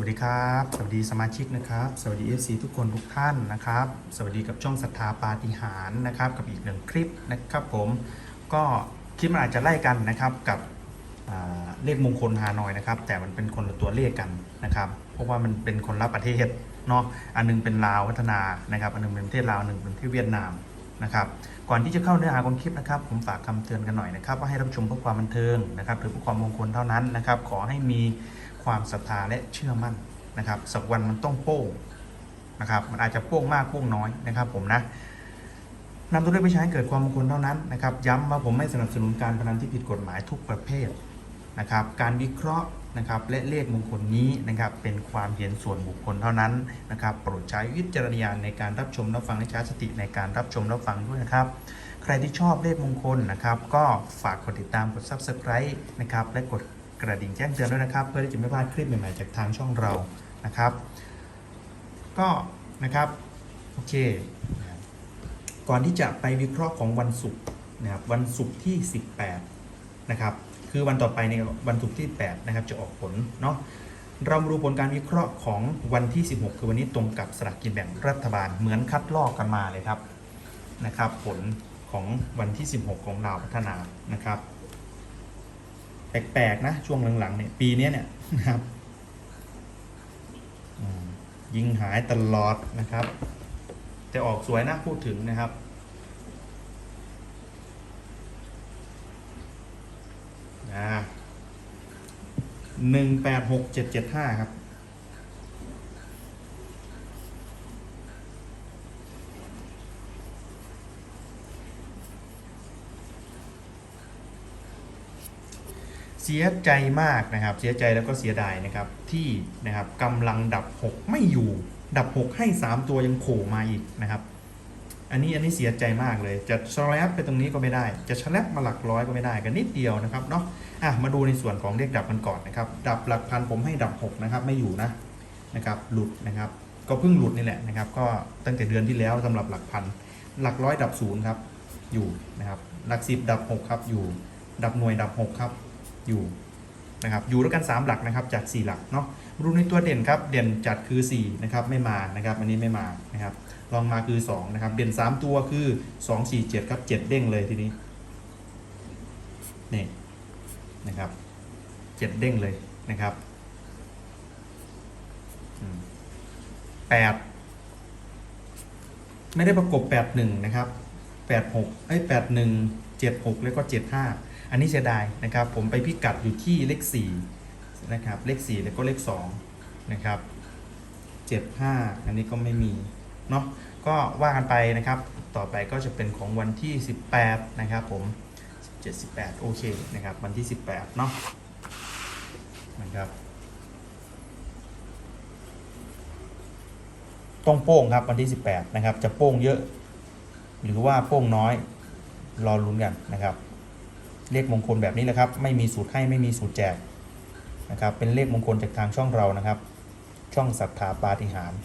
วัสดีครับ สวัสดีสมาชิกนะครับ สวัสดี FC ทุกคนทุกท่านนะครับ สวัสดีกับช่องศรัทธาปาฏิหาริย์นะครับ กับอีกหนึ่งคลิปนะครับผมก็คลิปมันอาจจะไล่กันนะครับกับเลขมงคลฮานอยนะครับ แต่มันเป็นคนละตัวเลขกันนะครับ เพราะว่ามันเป็นคนละประเทศเนาะอันหนึงเป็นลาวพัฒนานะครับ อันหนึงเป็นประเทศลาวอันหนึงเป็นประเทศเวียดนามนะครับก่อนที่จะเข้าเนื้อหาของคลิปนะครับผมฝากคำเตือนกันหน่อยนะครับว่าให้รับชมเพื่อความบันเทิงนะครับหรือเพื่อความมงคลเท่านั้นนะครับ ขอให้มี ความศรัทธาและเชื่อมั่นนะครับสักวันมันต้องโป้งนะครับมันอาจจะโป้งมากโป้งน้อยนะครับ ผมนะนำตัวเลขไปใช้ให้เกิดความมงคลเท่านั้นนะครับ ย้ำว่าผมไม่สนับสนุนการพนันที่ผิดกฎหมายทุกประเภทนะครับ การวิเคราะห์นะครับและเลขมงคลนี้นะครับ เป็นความเห็นส่วนบุคคลเท่านั้นนะครับ โปรดใช้วิจารณญาณในการรับชมรับฟังและใช้สติในการรับชมรับฟังด้วยนะครับ ใครที่ชอบเลขมงคลนะครับ ก็ฝากกดติดตามกด subscribe นะครับและกด กระดิ่งแจ้งเตือนด้วยนะครับ เพื่อที่จะไม่พลาดคลิปใหม่ๆจากทางช่องเรานะครับ ก็นะครับโอเค ก่อนที่จะไปวิเคราะห์ของวันศุกร์นะครับวันศุกร์ที่ 18นะครับคือวันต่อไปในวันศุกร์ที่ 8 นะครับ จะออกผลเนาะเรามาดูผลการวิเคราะห์ของวันที่ 16 คือวันนี้ตรงกับสลากกินแบ่งรัฐบาลเหมือนคัดลอกกันมาเลยครับนะครับ ผลของวันที่ 16 ของลาพัฒนานะครับ แปลกๆนะ ช่วงหลังๆเนี่ยปีนี้เนี่ยนะครับยิงหายตลอดนะครับ แต่ออกสวยนะพูดถึงนะครับ หนึ่งแปดหกเจ็ดเจ็ดห้าครับ เสียใจมากนะครับ เสียใจแล้วก็เสียดายนะครับที่นะครับกำลังดับ 6 ไม่อยู่ ดับ 6 ให้ 3 ตัวยังโผล่มาอีกนะครับ อันนี้อันนี้เสียใจมากเลย จะชแลปไปตรงนี้ก็ไม่ได้ จะชแลปมาหลักร้อยก็ไม่ได้กันนิดเดียวนะครับเนาะอะมาดูในส่วนของเลขดับกันก่อนนะครับ ดับหลักพันผมให้ดับ 6 นะครับ ไม่อยู่นะนะครับหลุดนะครับก็เพิ่งหลุดนี่แหละนะครับ ก็ตั้งแต่เดือนที่แล้วสำหรับหลักพัน หลักร้อยดับศูนย์ครับอยู่นะครับหลักสิบดับ6ครับอยู่ ดับหน่วยดับ6ครับ อยู่นะครับอยู่ด้วยกัน 3 หลักนะครับจาก 4 หลักเนาะมาดูในตัวเด่นครับเด่นจัดคือ4นะครับไม่มานะครับอันนี้ไม่มานะครับลองมาคือ2นะครับเด่น 3 ตัวคือ 2 4 7ครับ7เด้งเลยทีนี้นี่นะครับ7เด้งเลยนะครับอืมแปดไม่ได้ประกบ 8 1 นะครับ 8 6เอ้ย8 1 7 6 แล้วก็ 7 5 อันนี้เสียดายนะครับ ผมไปพิกัดอยู่ที่เลข4นะครับเลข4แล้วก็เลข2นะครับ75 อันนี้ก็ไม่มีเนาะก็ว่ากันไปนะครับ ต่อไปก็จะเป็นของวันที่ 18 นะครับผม 17 18 โอเคนะครับ วันที่ 18 เนาะนะครับต้องโป้งครับวันที่ 18 นะครับ จะโป้งเยอะ หรือว่าโป้งน้อย รอลุ้นกันนะครับ เลขมงคลแบบนี้แหละครับ ไม่มีสูตรให้ไม่มีสูตรแจกนะครับ เป็นเลขมงคลจากทางช่องเรานะครับ ช่องศรัทธาปาฏิหาริย์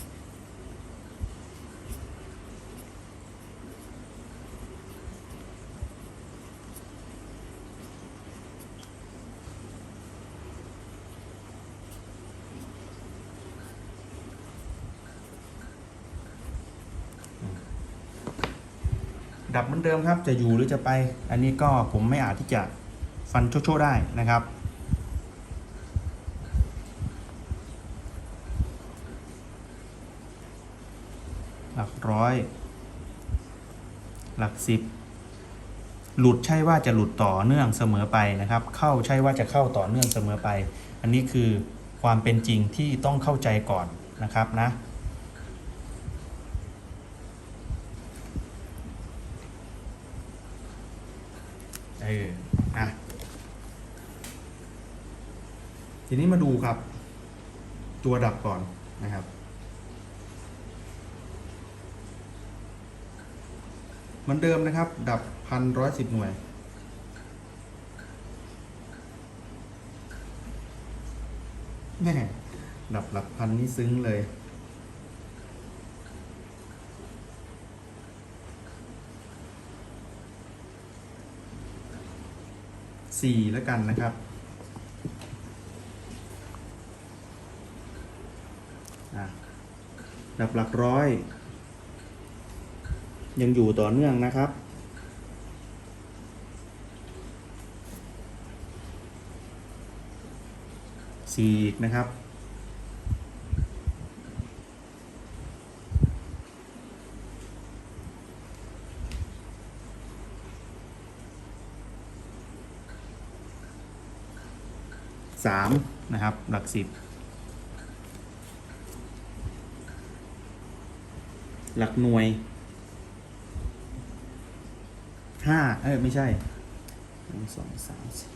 ดับเหมือนเดิมครับ จะอยู่หรือจะไป อันนี้ก็ผมไม่อาจที่จะฟันโชว์ได้นะครับ หลักร้อย หลักสิบหลุดใช่ว่าจะหลุดต่อเนื่องเสมอไปนะครับ เข้าใช่ว่าจะเข้าต่อเนื่องเสมอไป อันนี้คือความเป็นจริงที่ต้องเข้าใจก่อนนะครับนะ อออะทีนี้มาดูครับ ตัวดับก่อนนะครับ เหมือนเดิมนะครับ ดับพันร้อยสิบหน่วย แม่ดับหลักพันนี่ซึ้งเลย 4 แล้วกันนะครับ ดับหลักร้อย ยังอยู่ต่อเนื่องนะครับ 4 อีกนะครับ สามนะครับ หลักสิบหลักหน่วยห้าเอ้ย ไม่ใช่หนึ่งสองสามสี่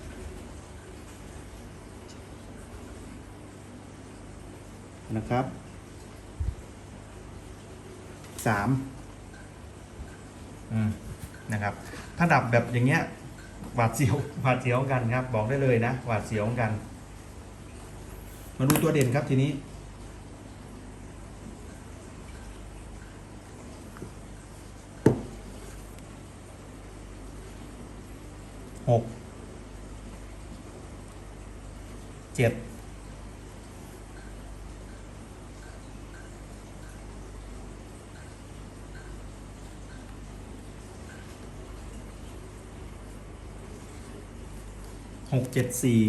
นะครับสามอืมนะครับ ถ้าดับแบบอย่างเงี้ยหวาดเสียวหวาดเสียวกันครับ บอกได้เลยนะหวาดเสียวกัน มาดูตัวเด่นครับทีนี้ หก เจ็ด หกเจ็ดสี่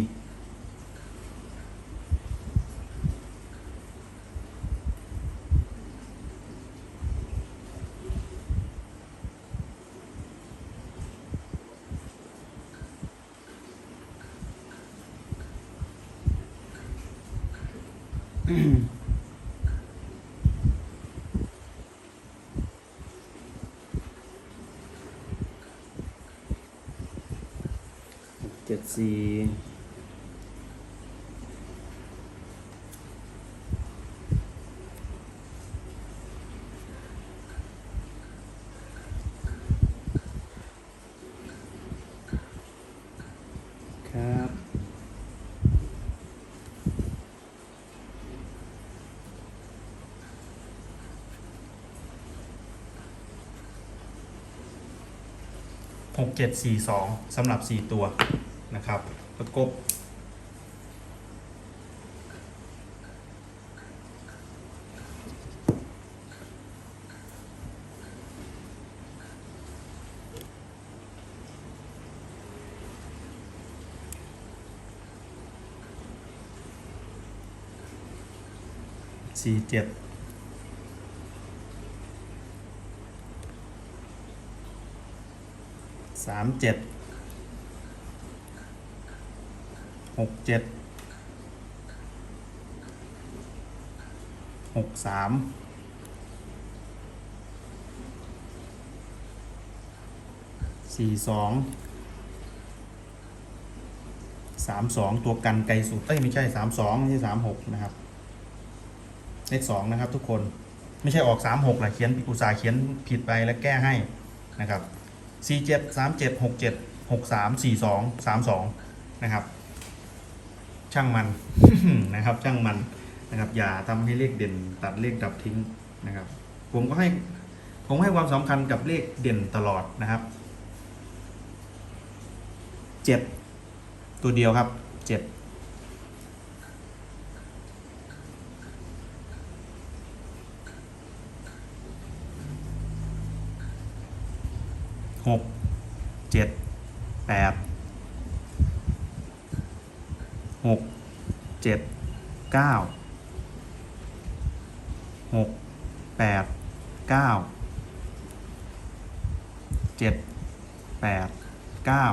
เจ็ดสี่ 6742สำหรับ 4 ตัวนะครับประกบสี่เจ็ด สามเจ็ดหกเจ็ดหกสามสี่สองสามสองตัวกันไกลสุดเอ้ยไม่ใช่สามสองไม่ใช่สามหกนะครับ เลขสองนะครับทุกคนไม่ใช่ออกสามหกแหละเขียนอุตสาห์เขียนผิดไปแล้วแก้ให้นะครับ 4 7 3 7 6 7 6 3 4 2 3 2 นะครับ ช่างมันนะครับช่างมันนะครับ อย่าทำให้เลขเด่นตัดเลขดับทิ้งนะครับ ผมก็ให้ผมให้ความสำคัญกับเลขเด่นตลอดนะครับ 7 ตัวเดียวครับ 7 หกเจ็ดแปดหกเจ็ดเก้าหกแปดเก้าเจ็ดแปดเก้า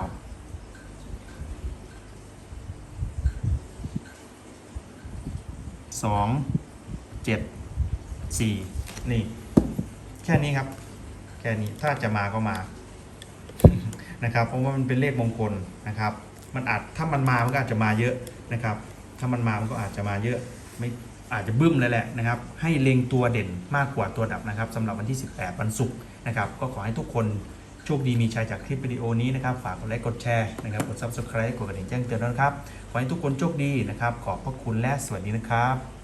สองเจ็ดสี่นี่ แค่นี้ครับ แค่นี้ถ้าจะมาก็มา นะครับ เพราะว่ามันเป็นเลขมงคลนะครับ มันอาจถ้ามันมามันก็อาจจะมาเยอะนะครับ ถ้ามันมามันก็อาจจะมาเยอะไม่อาจจะบึ้มเลยแหละนะครับ ให้เล็งตัวเด่นมากกว่าตัวดับนะครับสำหรับวันที่ 18 วันศุกร์นะครับ ก็ขอให้ทุกคนโชคดีมีชัยจากคลิปวิดีโอนี้นะครับ ฝากกดไลค์กดแชร์นะครับ กด subscribe กดกระดิ่งแจ้งเตือนด้วยนะครับ ขอให้ทุกคนโชคดีนะครับ ขอบพระคุณและสวัสดีนะครับ